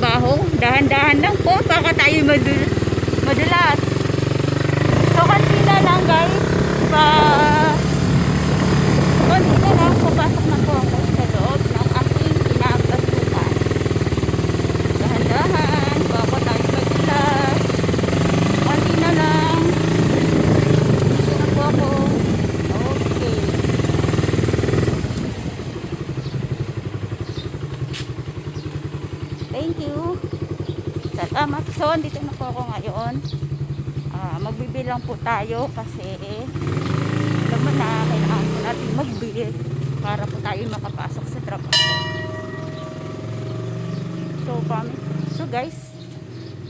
trabaho. Dahan-dahan lang po, baka tayo madul madulas. So, kanina lang guys, pa... Kanina lang, papasok na po ako sa loob ng aking pinapasukan. Dahan-dahan, baka tayo madulas. Kanina lang. Dito na po ako. Okay. Thank you. Salamat. So, dito na po ako ngayon. Ah, magbibilang po tayo kasi alam mo na, kailangan po natin magbil para po tayo makapasok sa trabaho. So, kami, so guys,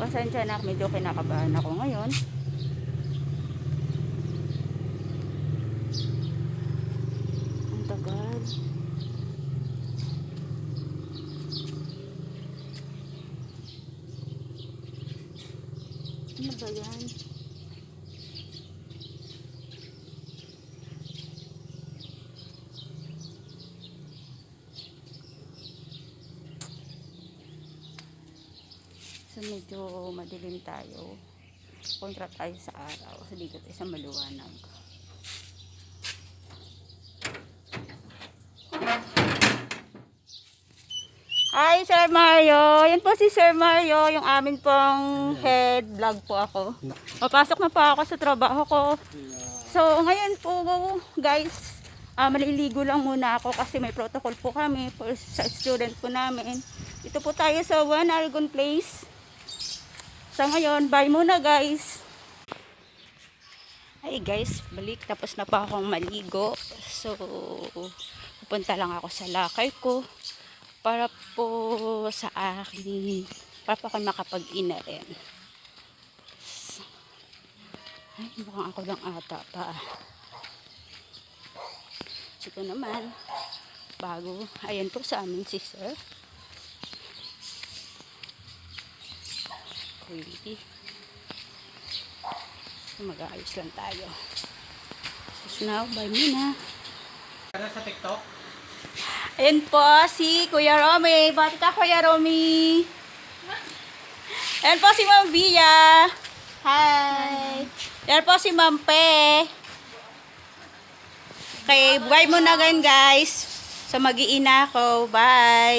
pasensya na, medyo kinakabahan ako ngayon. Ang tagal. Ba yan? So medyo madilim tayo. Kontra tayo sa araw. So dito tayo sa maliwanag. Hi Sir Mario! Yan po si Sir Mario, yung amin pong head vlog po ako. Papasok na po ako sa trabaho ko. So ngayon po guys, ah, maliligo lang muna ako kasi may protocol po kami for sa student po namin. Ito po tayo sa One Aragon Place. Sa ngayon, bye muna guys. Hi guys, balik tapos na pa akong maligo. So, pupunta lang ako sa lakay ko para po sa akin, para po ako makapag-ina rin. Ay, mukhang ako lang ata pa. So, ito naman, bago, ayan po sa amin si sir. Kuwili. So, mag-aayos lang tayo. So, now, bye muna. Ano sa TikTok? Ayan po si Kuya Romy. Bati ka Kuya Romy. Ayan po si Ma'am Bia. Hi. Ayan po si Ma'am Pe. Okay, bye muna gan guys. So mag-iina ako. Bye.